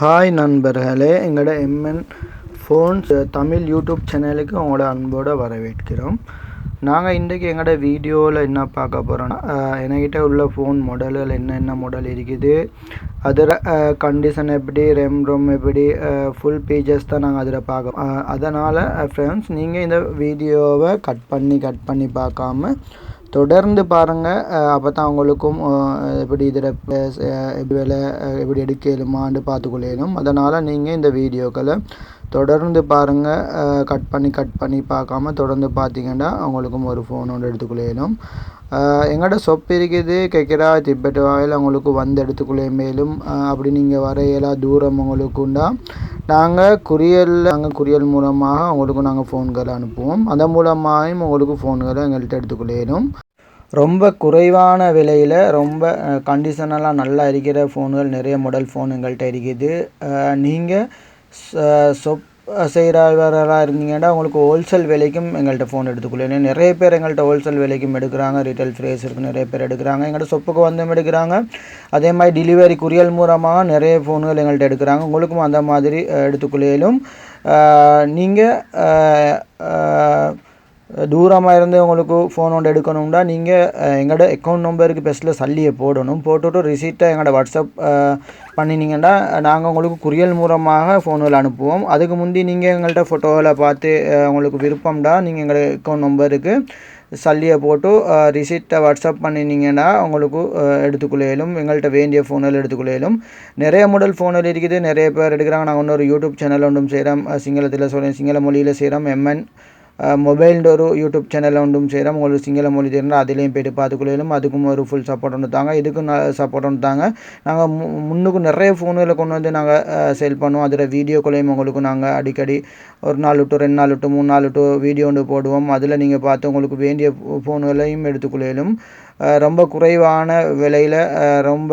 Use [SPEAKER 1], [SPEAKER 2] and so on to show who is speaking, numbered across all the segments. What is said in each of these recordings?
[SPEAKER 1] Hi நண்பர்களே எங்களோட MN phones Tamil YouTube சேனலுக்கு உங்களோட அன்போடு வரவேற்கிறோம். நாங்கள் இன்றைக்கி எங்களோட வீடியோவில் என்ன பார்க்க போகிறோன்னா என்கிட்ட உள்ள ஃபோன் மாடல்கள் என்னென்ன மாடல் இருக்குது அதில் கண்டிஷன் எப்படி ரெம் ரோம் எப்படி ஃபுல் பேஜஸ் தான் நாங்கள் அதில் பார்க்க அதனால் ஃப்ரெண்ட்ஸ் நீங்கள் இந்த வீடியோவை கட் பண்ணி கட் பண்ணி பார்க்காம தொடர்ந்து பாருங்கள் அப்போ தான் உங்களுக்கும் எப்படி இதில் எப்படி வேலை எப்படி எப்படி எடுக்கலுமான்னு பார்த்துக்கொள்ளணும் அதனால் நீங்கள் இந்த வீடியோக்களை தொடர்ந்து பாருங்கள் கட் பண்ணி கட் பண்ணி பார்க்காம தொடர்ந்து பார்த்தீங்கன்னா உங்களுக்கும் ஒரு ஃபோன் ஒன்று எடுத்துக்கொள்ளணும் எங்கள்கிட்ட சொப்பு இருக்குது. கேட்குறா திப்பெட் வாயில் உங்களுக்கு வந்து எடுத்துக்கொள்ள மேலும் அப்படி நீங்கள் வர இயலா தூரம் உங்களுக்கு உண்டா? நாங்கள் குரியலில் நாங்கள் குரியல் மூலமாக உங்களுக்கு நாங்கள் ஃபோன்களை அனுப்புவோம். அதன் மூலமாகவும் உங்களுக்கு ஃபோன்களை எங்கள்கிட்ட எடுத்துக்கொள்ளணும் ரொம்ப குறைவான விலையில் ரொம்ப கண்டிஷனெல்லாம் நல்லா இருக்கிற ஃபோன்கள் நிறைய மாடல் ஃபோன் எங்கள்கிட்ட இருக்குது. நீங்கள் சொப் செய்கிறவர்களாக இருந்தீங்கன்னா உங்களுக்கு ஹோல்சேல் விலைக்கும் எங்கள்கிட்ட ஃபோன் எடுத்துக்கொள்ளணும் நிறைய பேர் எங்கள்கிட்ட ஹோல்சேல் விலைக்கும் எடுக்கிறாங்க ரீட்டைல் ஃப்ரேஸ் நிறைய பேர் எடுக்கிறாங்க எங்கள்கிட்ட சொப்புக்கு வந்தும் எடுக்கிறாங்க. அதே மாதிரி டெலிவரி குரியல் மூலமாக நிறைய ஃபோன்கள் எங்கள்கிட்ட எடுக்கிறாங்க. உங்களுக்கும் அந்த மாதிரி எடுத்துக்கொள்ளையிலும் நீங்கள் தூரமாக இருந்து உங்களுக்கு ஃபோன் ஒன்று எடுக்கணும்னா நீங்கள் எங்களோட அக்கௌண்ட் நம்பருக்கு பெஸ்ட்டில் சல்லியை போடணும். போட்டுவிட்டு ரிசீட்டை எங்களோட வாட்ஸ்அப் பண்ணினீங்கன்னா நாங்கள் உங்களுக்கு குரியல் மூலமாக ஃபோனில் அனுப்புவோம். அதுக்கு முந்தி நீங்கள் எங்கள்கிட்ட ஃபோட்டோவில் பார்த்து உங்களுக்கு விருப்பம்டா நீங்கள் எங்களோட அக்கௌண்ட் நம்பருக்கு சல்லியை போட்டு ரிசீட்டை வாட்ஸ்அப் பண்ணினீங்கன்னா உங்களுக்கு எடுத்துக்கொள்ளையிலும் எங்கள்கிட்ட வேண்டிய ஃபோனில் எடுத்துக்கொள்ளையிலும் நிறைய மாடல் ஃபோனில் இருக்குது. நிறைய பேர் எடுக்கிறாங்க. நாங்கள் இன்னொரு யூடியூப் சேனல் ஒன்றும் செய்கிறோம் சிங்களத்தில் சொல்கிறேன் சிங்கள மொழியில் செய்கிறோம் எம்என் மொபைல்ன்ற ஒரு யூடியூப் சேனலில் ஒன்றும் செய்கிறோம் உங்களுக்கு சிங்கள மொழி தெரிந்தால் அதுலேயும் போய்ட்டு பார்த்துக்கொள்ளும் அதுக்கும் ஒரு ஃபுல் சப்போர்ட் ஒன்று தாங்க இதுக்கும் சப்போர்ட் ஒன்று தாங்க நாங்கள் மு முன்னுக்கு நிறைய ஃபோனுகளை கொண்டு வந்து நாங்கள் சேல் பண்ணுவோம் அதில் வீடியோக்களையும் உங்களுக்கு நாங்கள் அடிக்கடி ஒரு நாள் விட்டு ரெண்டு நாள் விட்டு மூணு நாள் விட்டு வீடியோ ஒன்று போடுவோம் அதில் நீங்கள் பார்த்து உங்களுக்கு வேண்டிய ஃபோனுகளையும் எடுத்துக்கொள்ளும் ரொம்ப குறைவான விலையில் ரொம்ப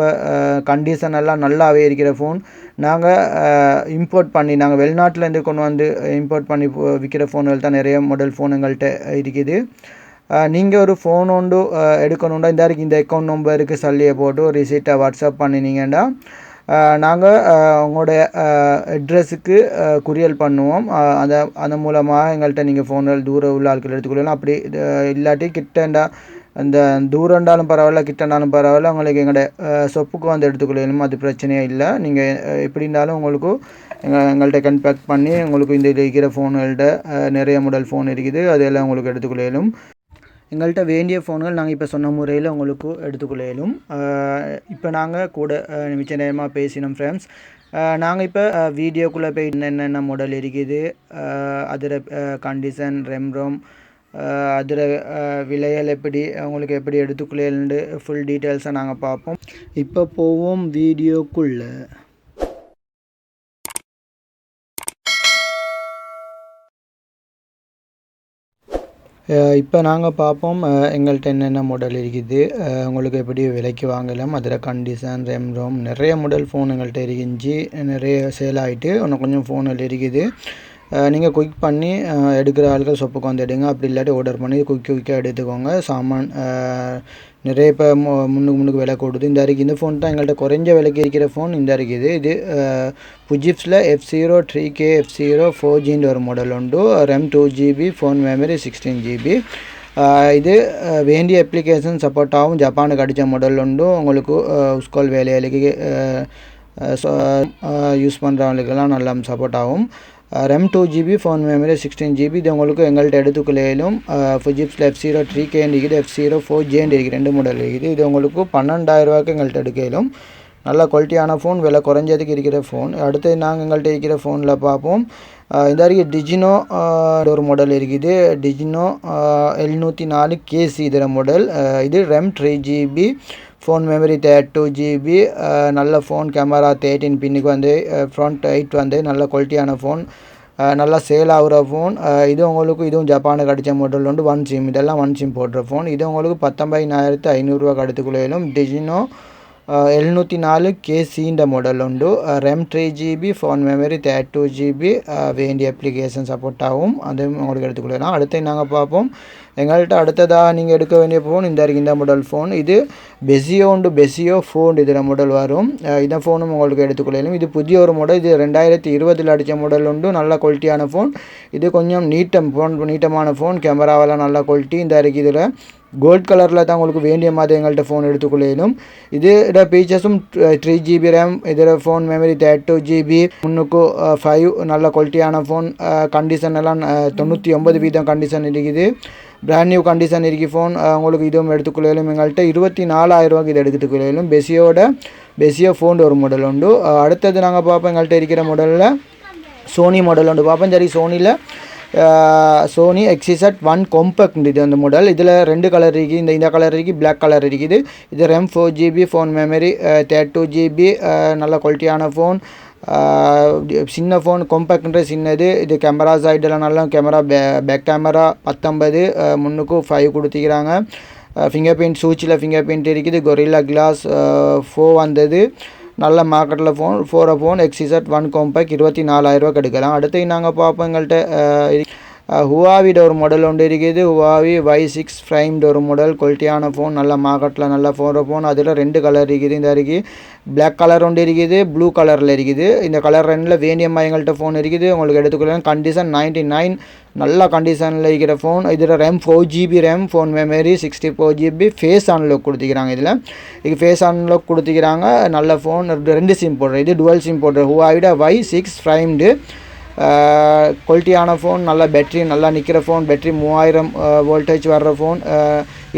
[SPEAKER 1] கண்டிஷன் எல்லாம் நல்லாவே இருக்கிற ஃபோன் நாங்கள் இம்போர்ட் பண்ணி நாங்கள் வெளிநாட்டிலேருந்து கொண்டு வந்து இம்போர்ட் பண்ணி விற்கிற ஃபோன்கள் தான் நிறைய மாடல் ஃபோன் எங்கள்கிட்ட இருக்குது நீங்கள் ஒரு ஃபோன் ஒன்று எடுக்கணுண்டா இந்த இந்த அக்கௌண்ட் நம்பருக்கு சல்லியை போட்டு ஒரு ரிசீட்டை வாட்ஸ்அப் பண்ணினீங்கன்னா நாங்கள் உங்களுடைய அட்ரஸுக்கு குரியல் பண்ணுவோம். அதை அதன் மூலமாக எங்கள்கிட்ட நீங்கள் ஃபோன்கள் தூர உள்ள ஆட்கள் எடுத்துக்கொள்ளலாம். அப்படி இல்லாட்டி கிட்டண்டா அந்த தூரம்னாலும் பரவாயில்ல கிட்டனாலும் பரவாயில்ல உங்களுக்கு எங்களோட சொப்புக்கு வந்து எடுத்துக்கொள்ளணும் அது பிரச்சனையே இல்லை. நீங்கள் எப்படி இருந்தாலும் உங்களுக்கு எங்கள் எங்கள்கிட்ட கன்டாக்ட் பண்ணி உங்களுக்கு இந்த இருக்கிற ஃபோன்கள்கிட்ட நிறைய மாடல் ஃபோன் இருக்குது அதெல்லாம் உங்களுக்கு எடுத்துக்கொள்ளும் எங்கள்கிட்ட வேண்டிய ஃபோன்கள் நாங்கள் இப்போ சொன்ன முறையில் உங்களுக்கு எடுத்துக்கொள்ளையிலும் இப்போ நாங்கள் கூட மிச்ச நேரமாக பேசினோம் ஃப்ரெண்ட்ஸ் நாங்கள் இப்போ வீடியோக்குள்ளே போய் என்னென்ன மாடல் இருக்குது அதில் கண்டிஷன் ரெம் ரோம் அதில் விலைகள் எப்படி அவங்களுக்கு எப்படி எடுத்துக்கொள்ளேன்னு ஃபுல் டீட்டெயில்ஸை நாங்கள் பார்ப்போம். இப்போ போவோம் வீடியோக்குள்ளே. இப்போ நாங்கள் பார்ப்போம் எங்கள்கிட்ட என்னென்ன மாடல் இருக்குது உங்களுக்கு எப்படி விலைக்கு வாங்கலாம் அதில் கண்டிஷன் ரெம் ரோம் நிறைய மாடல் ஃபோன் எங்கள்கிட்ட இருந்துச்சு நிறைய சேல் ஆகிட்டு இன்னும் கொஞ்சம் ஃபோனில் இருக்குது. நீங்கள் குயிக் பண்ணி எடுக்கிற ஆளுகள் சொப்புக்கு வந்து எடுங்க. அப்படி இல்லாட்டி ஆர்டர் பண்ணி குயிக் குயிக்காக எடுத்துக்கோங்க. சாமான் நிறைய இப்போ மு முன்னுக்கு முன்னுக்கு விலை கூடுது. இந்த அரிக்கு இந்த ஃபோன் தான் எங்கள்கிட்ட குறைஞ்ச விலைக்கு இருக்கிற ஃபோன் இந்த இருக்குது இது. புஜிப்ஸில் F zero three K F zero four ஜின்ற ஒரு மாடல் உண்டு. RAM two GB phone memory sixteen GB இது வேண்டிய அப்ளிகேஷன் சப்போர்ட் ஆகும் ஜப்பானுக்கு அடித்த மாடல் உண்டு. உங்களுக்கு ஸ்கூல் வேலைகளுக்கு யூஸ் பண்ணுறவங்களுக்கெல்லாம் நல்லா சப்போர்ட் ஆகும். RAM two GB phone memory sixteen GB இது உங்களுக்கு எங்கள்கிட்ட எடுத்துக்கலையிலும் ஃபிஜிப்ஸில் எஃப் ஜீரோ த்ரீ கேன் இருக்குது எஃப் ஜீரோ ஃபோர் ஜேன் இருக்குது ரெண்டு மாடல் இருக்குது இது உங்களுக்கு பன்னெண்டாயிரரூவாக்கு எங்கள்கிட்ட எடுக்கலும் நல்ல குவாலிட்டியான ஃபோன் விலை குறைஞ்சதுக்கு இருக்கிற ஃபோன் அடுத்து நாங்கள் எங்கள்கிட்ட இருக்கிற ஃபோனில் பார்ப்போம். இந்த வரைக்கும் டிஜினோ ஒரு மாடல் இருக்குது. டிஜினோ எழுநூற்றி நாலு கேசி இதில் மாடல் இது RAM three GB phone memory thirty two GB நல்ல ஃபோன் கேமரா தேர்ட்டின் பின்னுக்கு வந்து uh, ஃப்ரண்ட் எயிட் வந்து நல்ல குவாலிட்டியான ஃபோன் uh, நல்லா சேல் ஆகுற ஃபோன் uh, இது உங்களுக்கு இதுவும் ஜப்பானுக்கு அடித்த மாடல் உண்டு ஒன் சிம் இதெல்லாம் ஒன் சிம் போடுற ஃபோன் இது உங்களுக்கு பத்தொம்பதினாயிரத்து ஐநூறுரூவா அடுத்துக்குள்ளையிலும் டிஜினோ எழுநூற்றி நாலு கேசின்ற மாடல் உண்டு. RAM three GB phone memory thirty two GB வேண்டிய அப்ளிகேஷன் சப்போர்ட் ஆகும். அதுவும் உங்களுக்கு எடுத்துக்கொள்ளலாம் அடுத்து நாங்கள் பார்ப்போம். எங்கள்கிட்ட அடுத்ததாக நீங்கள் எடுக்க வேண்டிய ஃபோன் இந்த இருக்கு இந்த மாடல் ஃபோன் இது பெசியோண்டு பெசியோ ஃபோன் இதில் மாடல் வரும். இந்த ஃபோனும் உங்களுக்கு எடுத்துக்கொள்ளலும். இது புதிய ஒரு மாடல் இது ரெண்டாயிரத்தி இருபதில் அடித்த மாடல் உண்டு. நல்ல குவாலிட்டியான ஃபோன் இது கொஞ்சம் நீட்டம் ஃபோன் நீட்டமான ஃபோன் கேமராவெல்லாம் நல்ல குவாலிட்டி இந்த இருக்கு இதில் கோல்ட் கலரில் தான் உங்களுக்கு வேண்டிய மாதிரி எங்கள்கிட்ட ஃபோன் எடுத்துக்கொள்ளும் இதோட ஃபீச்சர்ஸும் த்ரீ ஜிபி ரேம் இதில் phone memory thirty two GB முன்னுக்கு ஃபைவ் நல்ல குவாலிட்டியான ஃபோன் கண்டிஷன் எல்லாம் தொண்ணூற்றி ஒன்பது வீதம் கண்டிஷன் இருக்குது. பிராண்ட் நியூ கண்டிஷன் இருக்கு ஃபோன் உங்களுக்கு இதுவும் எடுத்துக்கொள்ளையிலும் எங்கள்கிட்ட இருபத்தி நாலாயிரம் ரூபாய்க்கு இது எடுத்துக்கொள்ளும் பெசியோட பெசியோ ஃபோன் ஒரு மாடல் உண்டு. அடுத்தது நாங்கள் பார்ப்போம் எங்கள்கிட்ட இருக்கிற மாடலில் சோனி மாடல் உண்டு. பார்ப்போம் சரி சோனியில் Sony X Z one compact இது அந்த மாடல் இதில் ரெண்டு கலர் இருக்குது இந்த இந்த கலர் இருக்குது பிளாக் கலர் இருக்குது. இது RAM four GB phone memory thirty two GB நல்ல குவாலிட்டியான ஃபோன் சின்ன ஃபோன் காம்பேக்ட்ன்ற சின்னது. இது கேமரா சைடெல்லாம் நல்லா கேமரா பே பேக் கேமரா பத்தொன்பது முன்னுக்கு ஃபைவ் கொடுத்துக்கிறாங்க. ஃபிங்கர் பிரிண்ட் சூச்சில் ஃபிங்கர் பிரிண்ட் இருக்குது கொரில்லா கிளாஸ் ஃபோ வந்தது. நல்ல மார்க்கெட்டில் phone four phone XZ one compact இருபத்தி நாலாயிரரூவா கிடைக்கலாம் அடுத்து நாங்கள் பார்ப்போம் எங்கள்கிட்ட ஹுவாவிட ஒரு மாடல் ஒன்று இருக்குது. ஹுவாவி வை சிக்ஸ் ஃப்ரைம்டு ஒரு மாடல் குவாலிட்டியான ஃபோன் நல்ல மார்க்கெட்டில் நல்ல ஃபோன் ஃபோன் அதில் ரெண்டு கலர் இருக்குது. இந்த இருக்குது பிளாக் கலர் ஒன்று இருக்குது ப்ளூ கலரில் இருக்குது. இந்த கலர் ரெண்டில் வேண்டியம்மா எங்கள்கிட்ட ஃபோன் இருக்குது. உங்களுக்கு எடுத்துக்கலாம் கண்டிஷன் நைன்ட்டி நைன் நல்ல கண்டிஷனில் இருக்கிற ஃபோன் இதில் RAM four GB RAM phone memory sixty four GB face unlock கொடுத்துக்கிறாங்க இதில். இது ஃபேஸ் அன்லாக் கொடுத்துக்கிறாங்க. நல்ல ஃபோன் ரெண்டு சிம் போடுற இது டுவல் சிம் போடுற ஹுவாவிட வை சிக்ஸ் ஃப்ரைம்டு குவாலிட்டியான ஃபோன் நல்ல பேட்ரி நல்லா நிற்கிற ஃபோன் பேட்ரி மூவாயிரம் வோல்டேஜ் வர்ற ஃபோன்.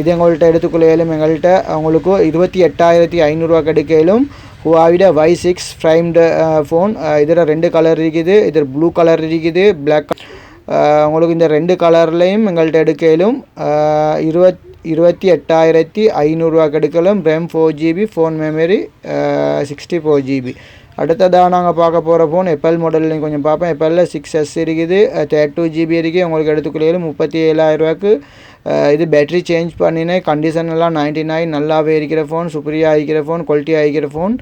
[SPEAKER 1] இது எங்கள்கிட்ட எடுத்துக்கொள்ளையிலும் எங்கள்கிட்ட உங்களுக்கு இருபத்தி எட்டாயிரத்தி ஐநூறுரூவா கிடைக்கலும் ஹுவாவிட வை சிக்ஸ் ஃப்ரைம்டு ஃபோன் இதில் ரெண்டு கலர் இருக்குது. இதில் ப்ளூ கலர் இருக்குது. பிளாக் உங்களுக்கு இந்த ரெண்டு கலர்லேயும் எங்கள்கிட்ட எடுக்கலும் இருபத் இருபத்தி எட்டாயிரத்தி ஐநூறுரூவா கிடைக்கலும் RAM four GB phone memory sixty four GB அடுத்ததாக நாங்கள் பார்க்க போகிற ஃபோன் எப்பல் மாடல்லையும் கொஞ்சம் பார்ப்போம். எப்பலில் சிக்ஸ் எஸ் இருக்குது தேர்ட் டூ ஜிபி இருக்குது உங்களுக்கு எடுத்துக்கொள்ளையிலும் முப்பத்தி ஏழாயிரரூவாக்கு இது பேட்ரி சேஞ்ச் பண்ணினேன். கண்டிஷன் எல்லாம் நைன்டி நைன் நல்லாவே இருக்கிற ஃபோன் சூப்பரியாக இருக்கிற ஃபோன் குவாலிட்டியாக இருக்கிற ஃபோன்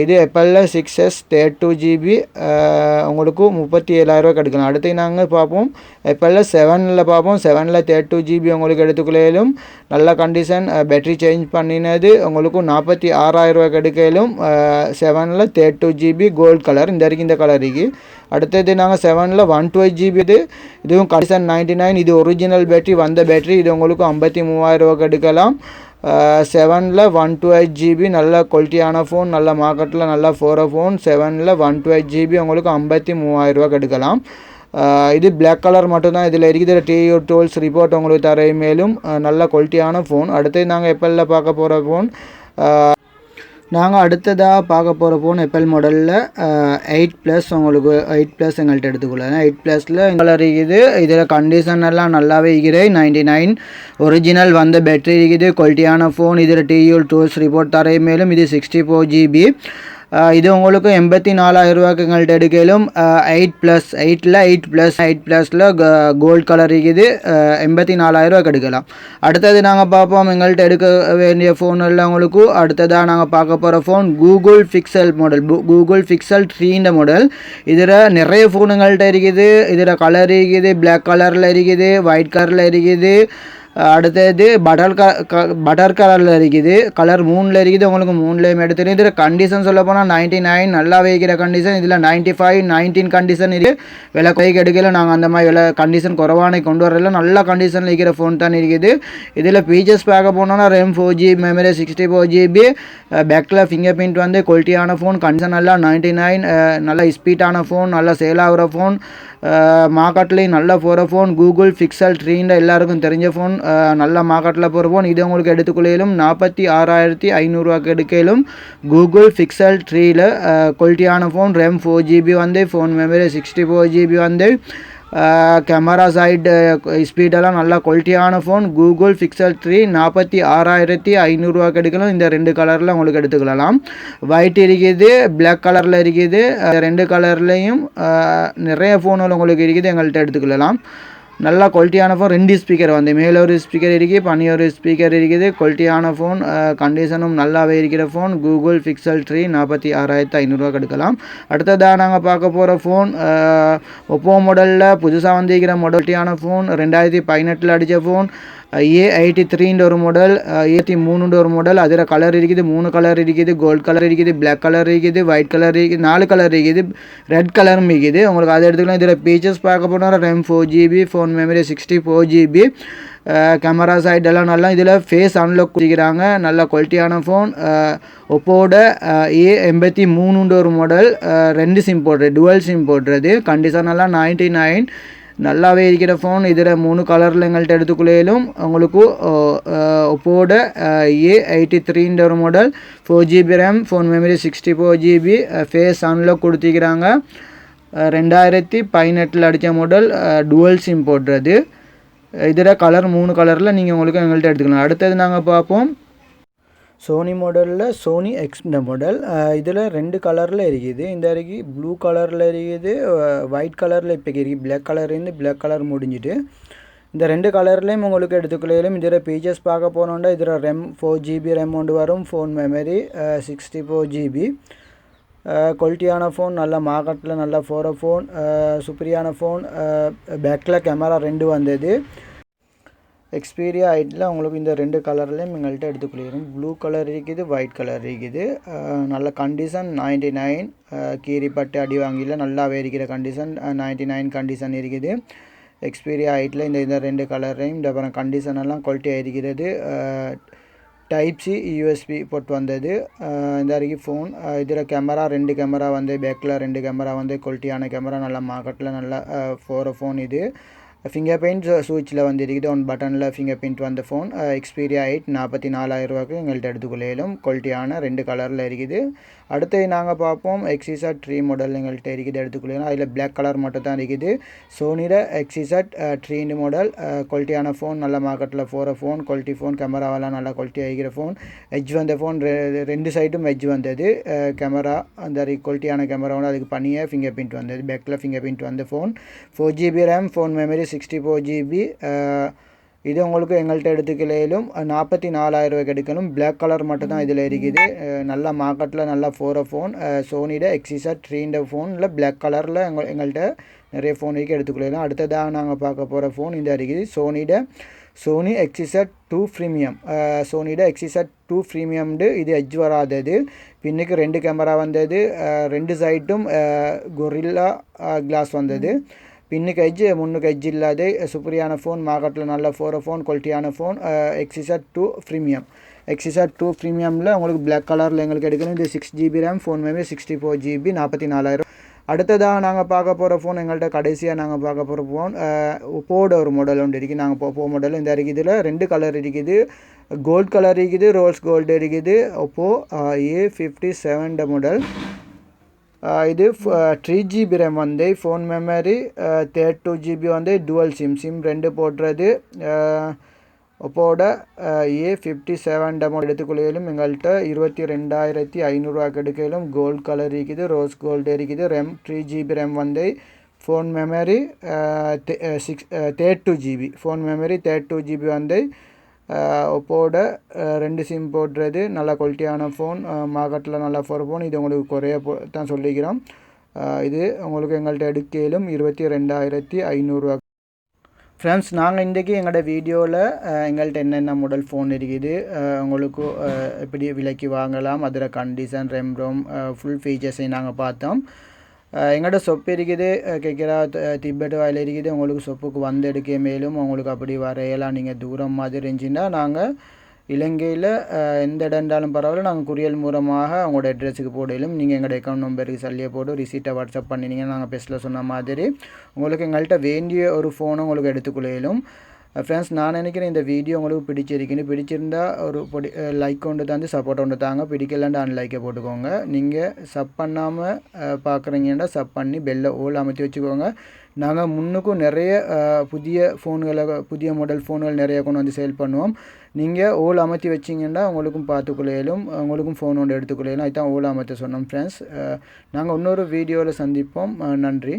[SPEAKER 1] இது எப்பல்ல six S thirty two GB உங்களுக்கு முப்பத்தி ஏழாயிரரூவா கிடைக்கலாம். அடுத்து நாங்கள் பார்ப்போம். எப்பலில் செவனில் பார்ப்போம். செவனில் தேர்ட் டூ ஜிபி உங்களுக்கு எடுத்துக்கொள்ளையிலும் நல்ல கண்டிஷன் பேட்ரி சேஞ்ச் பண்ணினது உங்களுக்கு நாற்பத்தி ஆறாயிரரூவா கிடைக்கலும் செவனில் thirty two GB gold colour இந்த வரைக்கும் இந்த கலர் இருக்குது அடுத்தது நாங்கள் செவனில் ஒன் டுவெல் ஜிபி இது இதுவும் கண்டிஷன் நைன்டி நைன் இது ஒரிஜினல் பேட்ரி வந்த பேட்ரி இது உங்களுக்கு ஐம்பத்தி மூவாயிரரூவா கிடைக்கலாம். செவனில் ஒன் டூ எயிட் ஜிபி நல்ல குவாலிட்டியான ஃபோன் நல்ல மார்க்கெட்டில் நல்ல ஃபோரோ ஃபோன் செவனில் ஒன் டூ எயிட் ஜிபி உங்களுக்கு ஐம்பத்தி மூவாயிரரூவா கெடுக்கலாம் இது பிளாக் கலர் மட்டும்தான். இதில் இருக்குது டியூ டூல்ஸ் ரிப்போர்ட் உங்களுக்கு தர மேலும் நல்ல குவாலிட்டியான ஃபோன் அடுத்து நாங்கள் எப்பல்ல பார்க்க போகிற ஃபோன் நாங்கள் அடுத்ததாக பார்க்க போகிற ஃபோன் எப்பல் மாடலில் எயிட் ப்ளஸ் உங்களுக்கு எயிட் ப்ளஸ் எங்கள்கிட்ட எடுத்துக்கொள்ளலாம் எயிட் ப்ளஸில் கலர் இருக்குது. இதில் கண்டிஷன் எல்லாம் நல்லாவே இருக்குது. நைன்டி நைன் ஒரிஜினல் வந்த பேட்டரி இருக்குது. குவாலிட்டியான ஃபோன் இதில் டியூல் டூல்ஸ் ரிப்போர்ட் தரையும் மேலும் இது சிக்ஸ்டி ஃபோர் ஜிபி இது உங்களுக்கு எண்பத்தி நாலாயிரரூவாக்கு எங்கள்கிட்ட எடுக்கலும் எயிட் ப்ளஸ் எயிட்டில் எயிட் ப்ளஸ் எயிட் ப்ளஸில் கோல்ட் கலர் இருக்குது. எண்பத்தி நாலாயிரம் ரூபாய்க்கு எடுக்கலாம். அடுத்தது நாங்கள் பார்ப்போம் எங்கள்கிட்ட எடுக்க வேண்டிய ஃபோன் எல்லாம் உங்களுக்கு. அடுத்ததாக நாங்கள் பார்க்க போகிற phone Google pixel model Google pixel த்ரீன்ற model இதில் நிறைய ஃபோன் எங்கள்கிட்ட இருக்குது. இதில் கலர் இருக்குது பிளாக் கலரில் இருக்குது ஒயிட் கலரில் இருக்குது. அடுத்தது பட்டர் க பட்டர் கலரில் இருக்குது. கலர் மூணில் இருக்குது. உங்களுக்கு மூணுலேயும் எடுத்துரு இதில் கண்டிஷன் சொல்ல போனால் நைன்ட்டி நைன் நல்லா வைக்கிற கண்டிஷன் இதில் நைன்ட்டி ஃபைவ் நைன்டீன் கண்டிஷன் இருக்குது விலை குறைக்க எடுக்கல. நாங்கள் அந்த மாதிரி விலை கண்டிஷன் குறவானே கொண்டு வரல. நல்ல கண்டிஷனில் இருக்கிற ஃபோன் தான் இருக்குது. இதில் ஃபீச்சர்ஸ் பார்க்க போனோன்னா RAM four GB memory sixty four GB பேக்கில் ஃபிங்கர் பிரிண்ட் வந்து குவாலிட்டியான ஃபோன் கண்டிஷன் எல்லாம் நைன்ட்டி நைன் நல்ல ஸ்பீடான ஃபோன் நல்லா சேல் ஆகிற ஃபோன் மார்க்கெட்லேயும் நல்ல போகிற ஃபோன் கூகுள் ஃபிக்சல் ட்ரீன்ற எல்லாருக்கும் தெரிஞ்ச ஃபோன் நல்ல மார்க்கெட்டில் போகிற ஃபோன் இது உங்களுக்கு எடுத்துக்கொள்ளையிலும் நாற்பத்தி ஆறாயிரத்தி ஐநூறுரூவாக்கு எடுக்கையிலும் கூகுள் ஃபிக்சல் த்ரீயில் குவாலிட்டியான ஃபோன் ரேம் ஃபோர் ஜிபி வந்து phone memory sixty four GB வந்து கேமரா சைடு ஸ்பீடெல்லாம் நல்லா குவாலிட்டியான ஃபோன் கூகுள் ஃபிக்சல் த்ரீ நாற்பத்தி ஆறாயிரத்தி ஐநூறுரூவாக்கு எடுக்கலாம் இந்த ரெண்டு கலரில் உங்களுக்கு எடுத்துக்கலாம் ஒயிட் இருக்குது பிளாக் கலரில் இருக்குது. ரெண்டு கலர்லேயும் நிறைய ஃபோன்கள் உங்களுக்கு இருக்குது எங்கள்கிட்ட எடுத்துக்கலாம் நல்லா குவாலிட்டியான ஃபோன் ரெண்டு ஸ்பீக்கர் வந்து. மேலே ஒரு ஸ்பீக்கர் இருக்குது பனி ஒரு ஸ்பீக்கர் இருக்குது. குவாலிட்டியான ஃபோன் கண்டிஷனும் நல்லாவே இருக்கிற ஃபோன் கூகுள் பிக்சல் த்ரீ நாற்பத்தி ஆறாயிரத்து ஐநூறுரூவா கெடுக்கலாம். அடுத்ததாக நாங்கள் பார்க்க போகிற ஃபோன் ஒப்போ மாடலில் புதுசாக வந்திருக்கிற மாடல்ட்டியான ஃபோன் ரெண்டாயிரத்தி பதினெட்டில் அடித்த ஃபோன் ஏ எயிட்டி த்ரீன்ற ஒரு மாடல் ஏற்றி மூணுன்ற ஒரு மாடல் அதில் கலர் இருக்குது மூணு கலர் இருக்குது கோல்ட் கலர் இருக்குது பிளாக் கலர் இருக்குது ஒயிட் கலர் இருக்குது நாலு கலர் இருக்குது ரெட் கலரும் இருக்குது. உங்களுக்கு அதை எடுத்துக்கலாம். இதில் ஃபீச்சர்ஸ் பார்க்க போனால் RAM four GB phone memory sixty four GB camera side எல்லாம் நல்லா இதில் ஃபேஸ் அன்லாக் கொடுக்குறாங்க நல்ல குவாலிட்டியான ஃபோன் ஒப்போட ஏ எண்பத்தி மூணுன்ற ஒரு மாடல் ரெண்டு சிம் போடுறது டுவல் சிம் போடுறது. கண்டிஷன் நல்லா நைன்டி நைன் நல்லாவே இருக்கிற ஃபோன் இதில் மூணு கலரில் எங்கள்கிட்ட எடுத்துக்குள்ளேயும் உங்களுக்கு ஒப்போட ஏ எயிட்டி த்ரீன்ற ஒரு model four GB RAM phone memory sixty four GB face unlock கொடுத்துக்கிறாங்க ரெண்டாயிரத்தி பதினெட்டில் அடித்த மாடல் டுவல் சிம் போடுறது. இதில் கலர் மூணு கலரில் நீங்கள் உங்களுக்கு எங்கள்கிட்ட எடுத்துக்கலாம். அடுத்தது நாங்கள் பார்ப்போம். சோனி மாடலில் சோனி எக்ஸ் இந்த மாடல் இதில் ரெண்டு கலரில் இருக்குது. இந்த வரைக்கும் ப்ளூ கலரில் இருக்குது ஒயிட் கலரில் இப்போ இருக்குது பிளாக் கலர்லேருந்து பிளாக் கலர் முடிஞ்சிட்டு. இந்த ரெண்டு கலர்லேயும் உங்களுக்கு எடுத்துக்கலையிலும் இதில் ஃபீச்சர்ஸ் பார்க்க போனோம்னா இதில் ரெம் ஃபோர் ஜிபி ரெம் ஒன்று வரும். Phone memory sixty four GB குவாலிட்டியான ஃபோன் நல்ல மார்க்கெட்டில் நல்ல ஃபோர ஃபோன் சூப்பரியான ஃபோன் பேக்கில் கேமரா ரெண்டு வந்தது. எக்ஸ்பீரியா ஐட்டில் உங்களுக்கு இந்த ரெண்டு கலர்லேயும் எங்கள்கிட்ட எடுத்துக்கொள்ளிடும் ப்ளூ கலர் இருக்குது ஒயிட் கலர் இருக்குது. நல்ல கண்டிஷன் நைன்டி நைன் கீரிப்பட்டு அடி வாங்கியில் நல்லாவே இருக்கிற கண்டிஷன் நைன்டி நைன் கண்டிஷன் இருக்குது. எக்ஸ்பீரியா ஐட்டில் இந்த இந்த ரெண்டு கலரையும் இந்த அப்புறம் கண்டிஷன் எல்லாம் குவாலிட்டியாக இருக்கிறது டைப் சி யூஎஸ்பி போட்டு வந்தது. இந்த வரைக்கும் ஃபோன் இதில் கேமரா ரெண்டு கேமரா வந்து பேக்கில் ரெண்டு கேமரா வந்து குவாலிட்டியான கேமரா நல்லா மார்க்கெட்டில் நல்லா போகிற ஃபோன் இது. ஃபிங்கர் பிரிண்ட் சுவிட்சில் வந்து இருக்குது ஒன் பட்டனில் ஃபிங்கர் பிரிண்ட் வந்த ஃபோன் எக்ஸ்பீரியா எயிட் நாற்பத்தி நாலாயிரம் ரூபாய்க்கு எங்கள்கிட்ட எடுத்துக்கொள்ளையிலும் குவாலிட்டியான ரெண்டு கலரில் இருக்குது. அடுத்து நாங்கள் பார்ப்போம். எக்ஸிசட் த்ரீ மாடல் எங்கள்கிட்ட இருக்குது. எடுத்துக்கொள்ளலாம். அதில் பிளாக் கலர் மட்டும் தான் இருக்குது. சோனியில் எக்ஸிசட் த்ரீண்டு மாடல் குவாலிட்டியான ஃபோன் நல்ல மார்க்கெட்டில் போகிற ஃபோன் குவாலிட்டி ஃபோன் கேமராவெல்லாம் நல்லா குவாலிட்டி ஆகிக்கிற ஃபோன் எஜ் வந்த ஃபோன் ரெண்டு சைடும் எஜ் வந்தது. கேமரா அந்த குவாலிட்டியான கேமராவோட அதுக்கு பண்ணியே ஃபிங்கர் பிரிண்ட் வந்தது. பேக்கில் ஃபிங்கர் பிரிண்ட் வந்த phone four GB RAM phone memory sixty four GB இது உங்களுக்கு எங்கள்கிட்ட எடுத்துக்கலையிலும் நாற்பத்தி நாலாயிரம் ரூபாய்க்கு எடுக்கணும். பிளாக் கலர் மட்டும் தான் இதில் இருக்குது. நல்ல மார்க்கெட்டில் நல்லா ஃபோரோ ஃபோன் சோனியோட எக்ஸிசா த்ரீண்ட ஃபோனில் பிளாக் கலரில் எங்கள் எங்கள்கிட்ட நிறைய ஃபோன் வரைக்கும் எடுத்துக்கொள்ளலாம். அடுத்ததாக நாங்கள் பார்க்க போகிற ஃபோன் இந்த இருக்குது. சோனியோட Sony X Z two premium சோனியோட XZ two ப்ரீமியம்டு இது எஜ் வராதது. பின்னுக்கு ரெண்டு கேமரா வந்தது. ரெண்டு சைட்டும் கொரில்லா கிளாஸ் வந்தது. பின்னுக்கு எஜ்ஜு முன்னு எஜ் இல்லாத சூப்பரியான ஃபோன் மார்க்கெட்டில் நல்ல ஃபோரோ ஃபோன் குவாலிட்டியான phone XZ two premium XZ two ப்ரீமியமில் உங்களுக்கு பிளாக் கலரில் எங்களுக்கு எடுக்கணும். இது six GB RAM phone memory sixty four GB நாற்பத்தி நாலாயிரம். அடுத்ததாக நாங்கள் பார்க்க போகிற ஃபோன் எங்கள்கிட்ட கடைசியாக நாங்கள் பார்க்க போகிற ஃபோன் போட ஒரு மாடல் ஒன்று இருக்குது. நாங்கள் போப்போ மாடல் இந்த இருக்குது. இதில் ரெண்டு கலர் இருக்குது. கோல்ட் கலர் இருக்குது ரோல்ஸ் கோல்டு இருக்குது. Oppo A fifty seven model இது த்ரீ ஜிபி ரேம் வந்து phone memory thirty two GB வந்து டுவல் சிம் சிம் ரெண்டு போடுறது. ஒப்போட ஏ ஃபிஃப்டி செவன் டெமோ எடுத்துக்கொள்ளையிலும் எங்கள்கிட்ட இருபத்தி ரெண்டாயிரத்தி ஐநூறுரூவா எடுக்கையிலும் கோல்டு கலர் இருக்குது ரோஸ் கோல்டு இருக்குது. ரெம் த்ரீ ஜிபி ரேம் வந்து phone memory six thirty two GB phone memory thirty two GB வந்து ஒப்போட ரெண்டு சிம் போடுறது நல்ல குவாலிட்டியான ஃபோன் மார்க்கெட்டில் நல்லா ஃபோர் ஃபோன் இது உங்களுக்கு குறைய போ தான் சொல்லிக்கிறோம். இது உங்களுக்கு எங்கள்கிட்ட எடுக்கையிலும் இருபத்தி ரெண்டாயிரத்தி ஐநூறுரூவா ஃப்ரெண்ட்ஸ் நாங்கள் இன்றைக்கி எங்களோட வீடியோவில் எங்கள்கிட்ட என்னென்ன மாடல் ஃபோன் இருக்குது உங்களுக்கு எப்படி விலைக்கு வாங்கலாம் அதில் கண்டிஷன் ரெம் ரோம் ஃபுல் ஃபீச்சர்ஸையும் நாங்கள் பார்த்தோம். எங்கள்கிட்ட சொப்பு இருக்குது கேட்குறா திபெட் வாயில் இருக்குது உங்களுக்கு சொப்புக்கு வந்து எடுக்க மேலும் உங்களுக்கு அப்படி வரையலாம் நீங்கள் தூரம் மாதிரி இருந்துச்சுன்னா நாங்கள் இலங்கையில் எந்த இடம் இருந்தாலும் பரவாயில்ல நாங்கள் குரியல் மூலமாக அவங்களோட அட்ரஸுக்கு போடலும் நீங்கள் எங்களோட அக்கௌண்ட் நம்பருக்கு சல்லியை போட்டு ரிசீட்டை வாட்ஸ்அப் பண்ணினீங்கன்னா நாங்கள் பெஸ்ட்டில் சொன்ன மாதிரி உங்களுக்கு எங்கள்கிட்ட வேண்டிய ஒரு ஃபோனை உங்களுக்கு எடுத்துக்கொள்ளையிலும் Uh, ஃப்ரெண்ட்ஸ் நான் நினைக்கிறேன் இந்த வீடியோ உங்களுக்கு பிடிச்சிருக்குன்னு பிடிச்சிருந்தா ஒரு பிடி லைக் uh, கொண்டு தந்து சப்போர்ட் கொண்டு தாங்க. பிடிக்கலன்ட்டு அன்லைக்கை போட்டுக்கோங்க. நீங்கள் சப் பண்ணாமல் uh, பார்க்குறீங்கன்னா சப் பண்ணி பெல்லை ஓல் அமைத்து வச்சுக்கோங்க. நாங்கள் முன்னுக்கும் நிறைய புதிய ஃபோன்களை புதிய மாடல் ஃபோன்கள் நிறைய கொண்டு வந்து சேல் பண்ணுவோம். நீங்கள் ஓல் அமர்த்தி வச்சிங்கன்னா உங்களுக்கும் பார்த்துக்கொள்ளையிலும் உங்களுக்கும் ஃபோன் ஒன்று எடுத்துக்கொள்ளையிலும் அதுதான் ஓல் அமர்த்த சொன்னோம் ஃப்ரெண்ட்ஸ் நாங்கள் இன்னொரு வீடியோவில் சந்திப்போம். நன்றி.